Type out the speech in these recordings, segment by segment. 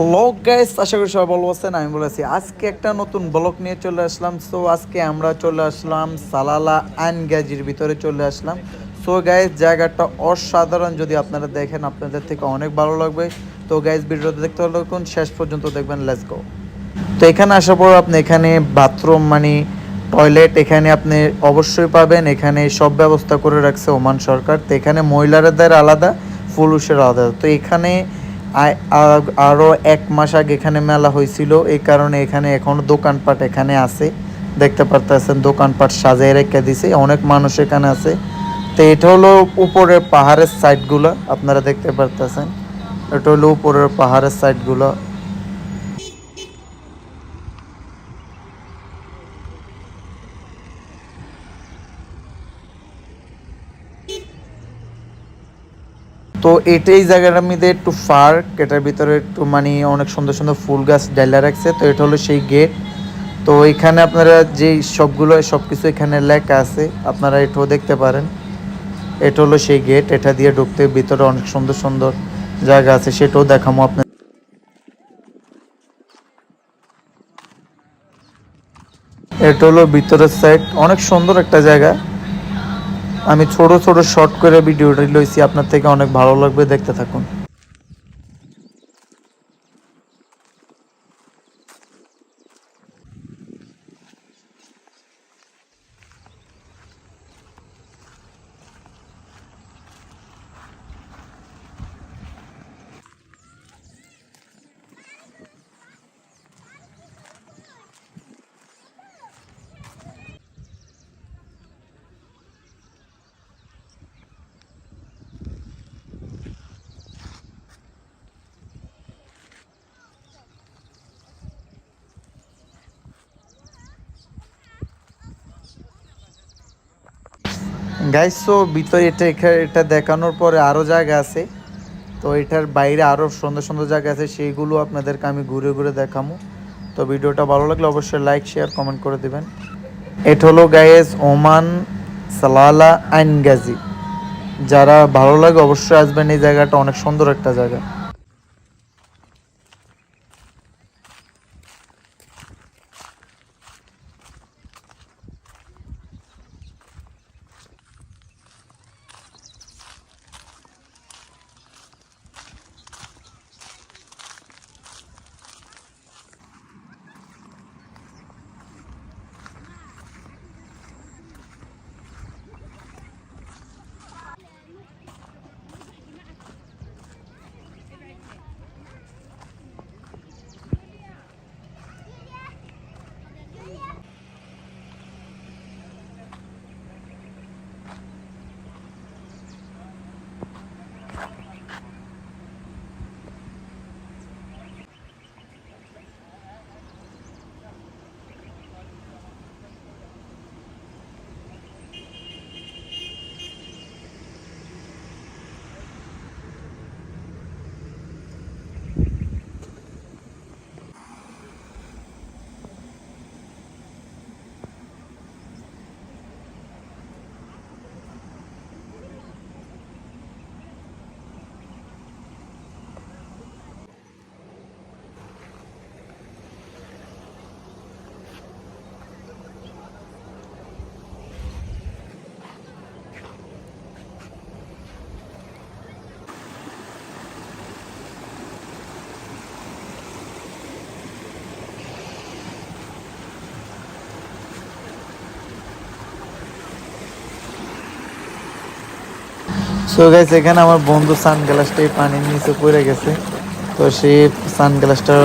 Hello guys আশা করি সবাই ভালো আছেন, আমি বলেছি আজকে একটা নতুন ব্লগ নিয়ে চলে আসলাম। সো আজকে আমরা চলে আসলাম সালালা অ্যান্ড গ্যাজির ভিতরে চলে আসলাম। সো গাইস জায়গাটা অসাধারণ যদি আপনারা দেখেন, আপনাদের থেকে অনেক ভালো লাগবে। তো গাইস ভিডিওতে দেখতে হলে কোন শেষ পর্যন্ত দেখবেন লেটস গো তো, এখানে আসার পর আপনি এখানে বাথরুম মানে টয়লেট এখানে আপনি অবশ্যই পাবেন। এখানে সব ব্যবস্থা করে রাখছে ওমান সরকার। তো, এখানে মহিলাদের আলাদা, পুরুষের আলাদা। তো, এখানে আ- আ- আরও এক মাস আগে এখানে মেলা হয়েছিল। এই কারণে এখানে এখন দোকানপাট এখানে আছে। দেখতে পারতেছেন, দোকানপাট সাজিয়ে রেখে দিছে। অনেক মানুষ এখানে আছে। তো এটা হলো উপরের পাহাড়ের সাইডগুলো আপনারা দেখতে পারতেছেন। এটা হলো উপরের পাহাড়ের সাইডগুলো তো এটাই জায়গাটার মধ্যে একটু পার্ক এটার ভিতরে একটু মানে অনেক সুন্দর সুন্দর ফুল গাছ ডাইলা রাখছে, তো এটা হলো সেই গেট তো এখানে আপনারা যে সবগুলো সব কিছু এখানে লেখা আছে, আপনারা এটাও দেখতে পারেন। এটা হলো সেই গেট এটা দিয়ে ঢুকতে ভিতরে অনেক সুন্দর সুন্দর জায়গা আছে, সেটাও দেখামো আপনার এটা হলো ভিতরের সাইড অনেক সুন্দর একটা জায়গা। আমি ছোট ছোট শর্ট করে ভিডিওটি লইছি আপনার থেকে অনেক ভালো লাগবে দেখতে থাকুন। গাইস তো ভিতরে এটা এখানে এটা দেখানোর পরে আরও জায়গা আছে। তো এটার বাইরে আরও সুন্দর সুন্দর জায়গা আছে, সেইগুলো আপনাদেরকে আমি ঘুরে ঘুরে দেখামো। তো ভিডিওটা ভালো লাগলে অবশ্যই লাইক শেয়ার কমেন্ট করে দেবেন। এটা হলো গাইস ওমান সালালা আইনগাজি যারা ভালো লাগে অবশ্যই আসবেন, এই জায়গাটা অনেক সুন্দর একটা জায়গা। সো গাইস এখানে আমার বন্ধু সানগ্লাসটাই পানির নিচে পড়ে গেছে। তো সে সানগ্লাসটা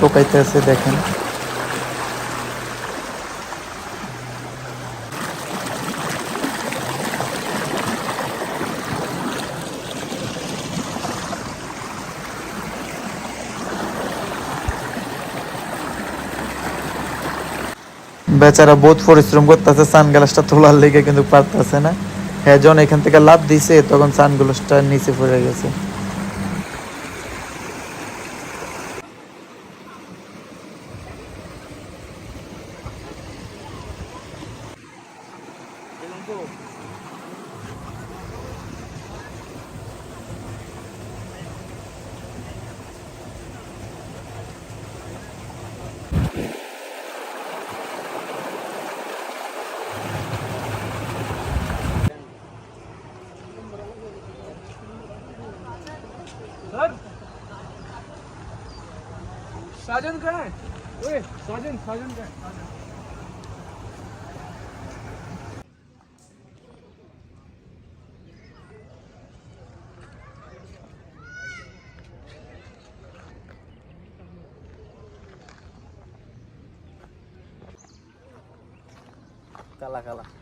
টোকাইতে আছে দেখেন। বেচারা বহুত পরিশ্রম করতেছে, সানগ্লাসটা তোলার লেগে কিন্তু পারতেছে না। হ্যাঁ যখন এখান থেকে লাভ দিছে তখন সানগ্লাসটা নিচে পড়ে গেছে। सर। साजन कहाँ है? ओए साजन साजन कहाँ है? kalah kalah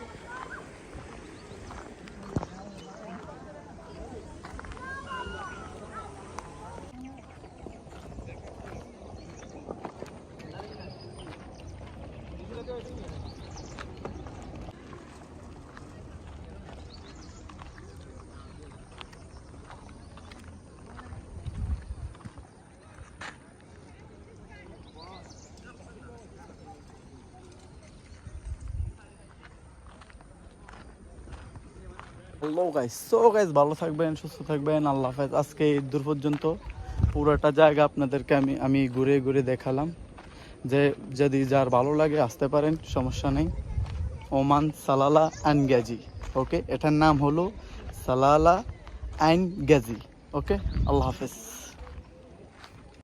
hello guys so guys ভালো থাকবেন, সুস্থ থাকবেন, আল্লাহ হাফেজ। আজকে এই দূর পর্যন্ত পুরোটা জায়গা আপনাদেরকে আমি আমি ঘুরে ঘুরে দেখালাম। যে যদি যার ভালো লাগে আসতে পারেন, সমস্যা নেই। ওমান সালালা অ্যান্ড গ্যাজি ওকে এটার নাম হলো সালালা অ্যান্ড গ্যাজি ওকে আল্লাহ হাফেজ।